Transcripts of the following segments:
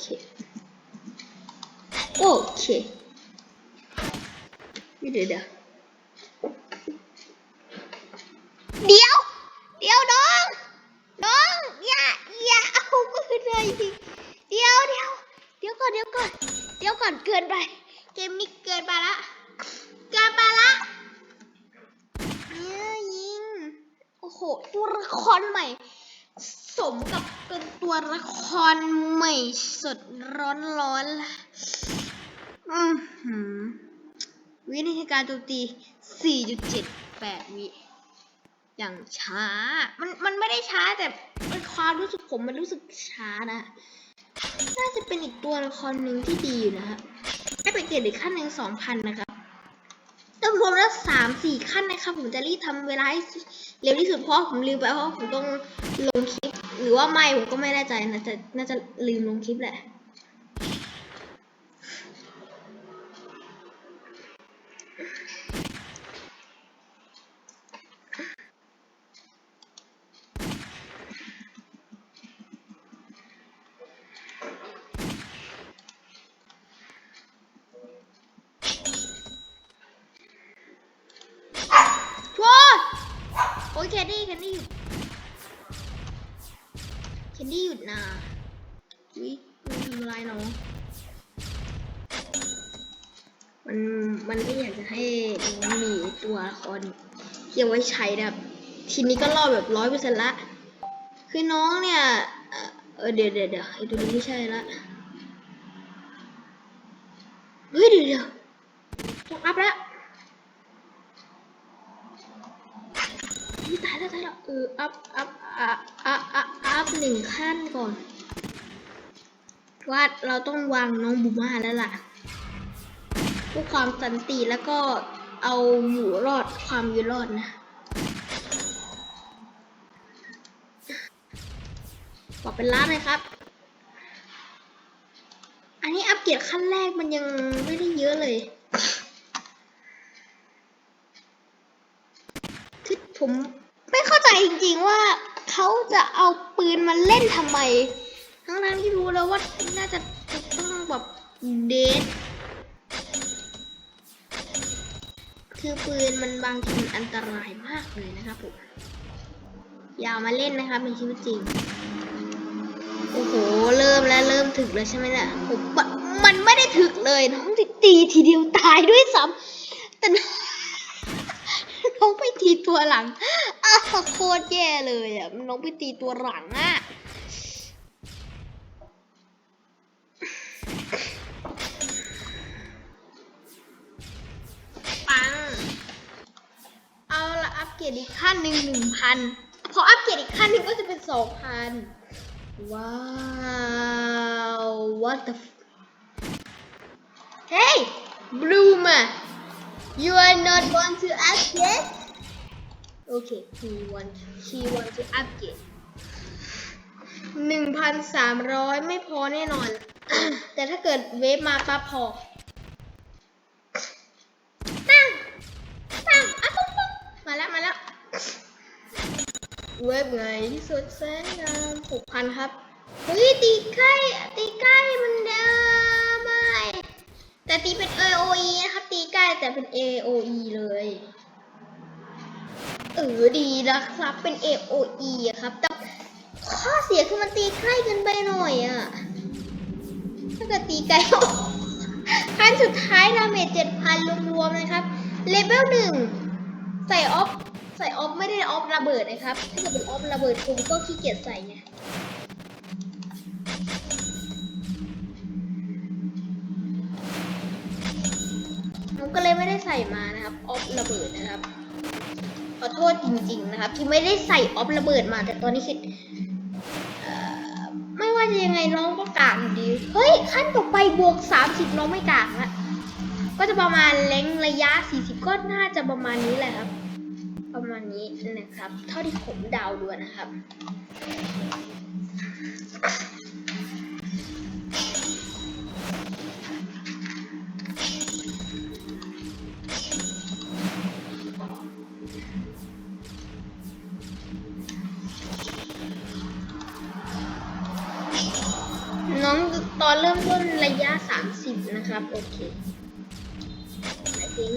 เค โอเค เดี๋ยวเดี๋ยวเดี๋ยวเดี๋ยวน้อง น้อง อย่า อย่าเอามือเลยเดี๋ยวเดี๋ยวเดี๋ยวก่อนเดี๋ยวก่อน เดี๋ยวก่อนเกินไป เกมนี้เกินไปละ เกินไปละเนี่ยยิง โอ้โหตัวละครใหม่ สมกับเป็นตัวละครใหม่สดร้อนร้อนอือหือวิธีการโจมตี 4.78 วิ อย่างช้า มัน มันไม่ได้ช้าแต่มันความรู้สึกผมมันรู้สึกช้านะ น่าจะเป็นอีกตัวละครหนึ่งที่ดีอยู่นะฮะให้ไปเกรดอีกขั้นหนึ่งสองพันนะครับต้องรวมแล้วสามสี่ขั้นนะครับ ผมจะรีบทำเวลาให้เร็วที่สุดเพราะผมลืมไปเพราะผมต้องลงคลิป หรือว่าไม่ผมก็ไม่แน่ใจนะแต่น่าจะลืมลงคลิปแหละโว้ยโอ้ยแคนดี้แคนดี้ คนดี้หยุดนะวิมันทำอะไรเนาะมันมันไม่อยากจะให้น้องมีตัวละครที่เอาไว้ใช้นะครับทีนี้ก็รอดแบบร้อยเปอร์เซ็นต์ละคือน้องเนี่ยเออเดี๋ยวเดี๋ยวเดี๋ยวไอ้ตัวนี้ไม่ใช่ละเฮ้ยเดี๋ยวเดี๋ยวต้องอัพแล้วตายแล้วตายแล้วเอออัพอัพอัพอัพอัพ อัพหนึ่งขั้นก่อน ว่าเราต้องวางน้องบูมาแล้วล่ะเพื่อความสันติแล้วก็เอาอยู่รอดความอยู่รอดนะบอกเป็นล้านเลยครับ อันนี้อัปเกรดขั้นแรกมันยังไม่ได้เยอะเลยคือผมไม่เข้าใจจริงๆว่า เขาจะเอาปืนมาเล่นทำไม ทั้งๆที่รู้แล้วว่าน่าจะจะต้องแบบเดทคือปืนมันบางทีมันอันตรายมากเลยนะครับผมอย่ามาเล่นนะครับในชีวิตจริง โอ้โห เริ่มแล้วเริ่มถึกแล้วใช่ไหมล่ะผมบมันไม่ได้ถึกเลยน้องตีทีเดียวตายด้วยซ้ำแต่น้องไปตีตัวหลัง โคตรแย่เลยอะน้องไปตีตัวหลังอะปัง เอาละอัปเกรดอีกขั้นหนึ่งหนึ่งพันพออัปเกรดอีกขั้นหนึ่งก็จะเป็นสองพันว้าว what the Hey Bloomer you are not want to upgrade Okay he want she want to upgrade หนึ่งพันสามร้อยไม่พอแน่นอน แต่ถ้าเกิดเวฟมาปั๊บพอตั้งตั้งอะปุ๊บปุ๊บมาแล้ว มาแล้ว เว็บไงที่สุดแสนงามหกพันครับ เฮ้ย ตีใกล้ ตีใกล้มันเดิมไม่แต่ตีเป็น AOE นะครับ ตีใกล้แต่เป็น AOE เลย เออดีนะครับ เป็น AOE อะครับ แต่ข้อเสียคือมันตีใกล้เกันไปหน่อยอะ ถ้าเกิดตีไกลขั้นสุดท้ายดาเมจเจ็ดพันรวมๆนะครับ เลเวลหนึ่งใส่ออฟใส่ออฟไม่ได้ออฟระเบิดนะครับ ถ้าเกิดเป็นออฟระเบิดผมก็ขี้เกียจใส่ไงผมก็เลยไม่ได้ใส่มานะครับ ออฟระเบิดนะครับ ขอโทษจริง ๆ นะครับ ที่ไม่ได้ใส่ออฟระเบิดมา แต่ตอนนี้คือไม่ว่าจะยังไงน้องก็กากดี เฮ้ย ขั้นต่อไปบวก 30 น้องไม่กากละก็จะประมาณเล้งระยะ 40 ก็น่าจะประมาณนี้แหละครับ ประมาณนี้นะครับ เท่าที่ผมเดาวดูนะครับ เริ่มต้นระยะ 30 นะครับ โอเคไอทิ้ง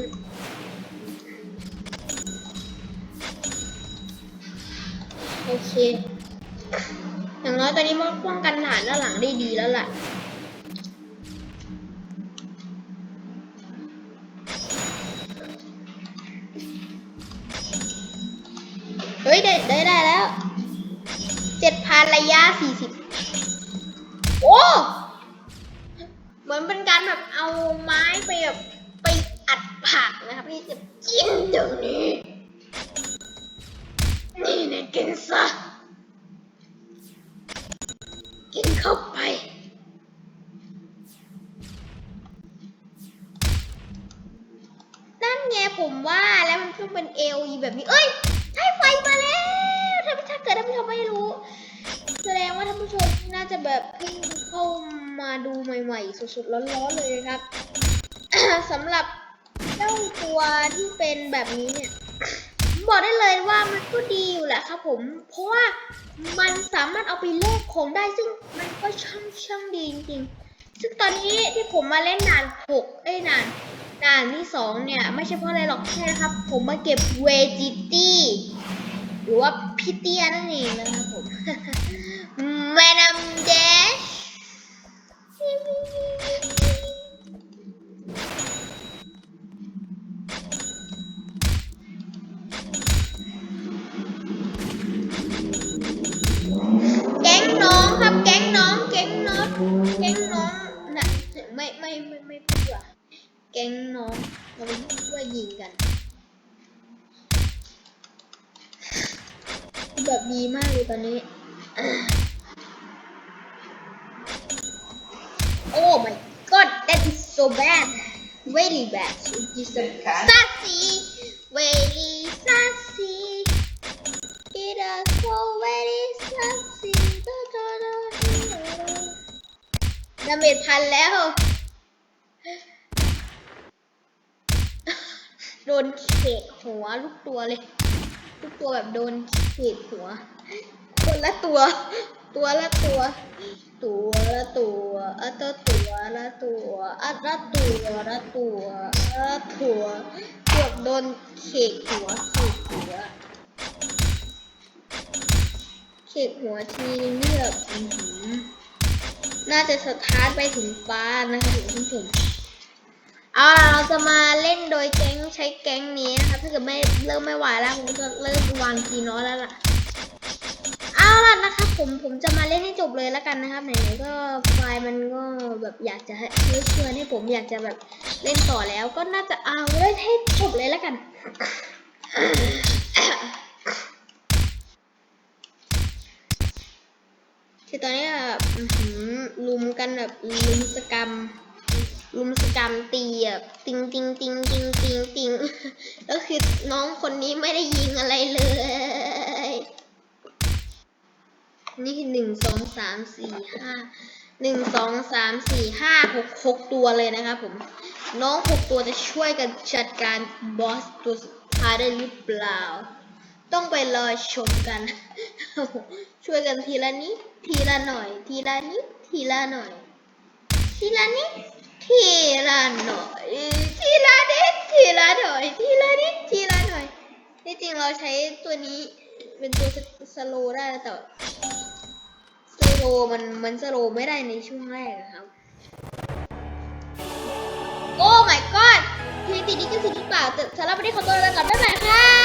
โอเค อย่างน้อยตอนนี้มันป้องกันฐานด้านหลังได้ดีแล้วล่ะเฮ้ยได้ได้ได้แล้ว เจ็ดพันระยะสี่สิบโอ้ มือนเป็นการแบบเอาไม้ไปแบบไปอัดผักนะครับพี่จะกินเดี๋ยวนี้ นี่นะกินซะ กินเข้าไป นั่นไงผมว่าแล้วมันต้องเป็นเอลีแบบนี้ เอ้ยใช่ไฟมาแล้วถ้าถ้าเกิดท่านผู้ชมไม่รู้ แสดงว่าท่านผู้ชมน่าจะแบบูใหม่ๆ สดๆร้อนๆเลยครับสำหรับเจ้าตัวที่เป็นแบบนี้เนี่ย บอกได้เลยว่ามันก็ดีอยู่แหละครับผม เพราะว่ามันสามารถเอาไปแลกของได้ซึ่งมันก็ช่างช่างดีจริงๆ ซึ่งตอนนี้ที่ผมมาเล่นด่านหกเอ้ยด่านด่านที่สองเนี่ย ไม่ใช่เพราะอะไรหรอกแค่นะครับ ผมมาเก็บเวจิตี้หรือว่าพิเตียนั่นเองนะครับผมแมนมเด แก๊งน้องครับแก๊งน้อง แก๊งน้องแก๊งน้องนะไม่ไม่ไม่ไม่พูดว่ะแก๊งน้องเราไปช่วยยิงกัน แบบดีมากเลยตอนนี้ so bad. Really bad. It is a sassy, very sassy. It is so very sassy. Da, da, da, da, da. ดาเมจพันแล้ว โดนเขกหัวลูกตัวเลยทุกตัวแบบโดนขีดหัวคนละตัว ตัวละตัว ตัวละตัวอัตตัวละตัวอัตละตัวละตัวอัตัวเกือบโดนเขกหัวเขกหัวเขกหัวทีนึงนี่แบบอื้อหือน่าจะสถานไปถึงฟ้านะคะถึงผู้ชมเอาล่ะเราจะมาเล่นโดยแก๊งใช้แก๊งนี้นะคะถ้าเกิดไม่เริ่มไม่ไหวแล้วผมก็เริ่มวางคีย์น้อยแล้วล่ะ เอาล่ะนะครับผมผมจะมาเล่นให้จบเลยแล้วกันนะครับไหนๆก็ไฟล์มันก็แบบอยากจะให้เชิญให้ผมอยากจะแบบเล่นต่อแล้วก็น่าจะเอาเล่นให้จบเลยแล้วกันคือตอนนี้แบบลุมกันแบบลุมสกรรมลุมสกรรมตีแบบติงติงติงติงติงติงแล้วคือน้องคนนี้ไม่ได้ยิงอะไรเลย นี่คือหนึ่งสองสามสี่ห้าหนึ่งสองสามสี่ห้าหกหกตัวเลยนะครับผม น้องหกตัวจะช่วยกันจัดการบอสตัวสุดท้ายได้หรือเปล่า ต้องไปรอชมกัน ช่วยกันทีละนิดทีละหน่อย ทีละนิดทีละหน่อย ทีละนิดทีละหน่อยทีละนิดทีละหน่อยทีละนิดทีละหน่อยที่จริงเราใช้ตัวนี้เป็นตัวสโลได้แต่ โลว์มันมันสโลว์ไม่ได้ในช่วงแรกอะครับ โอ้ my god เพลงติดนี้ก็สิทธิ์หรือเปล่าแต่สำหรับวันนี้ขอตัวลาไปก่อนบ๊ายบายค่ะ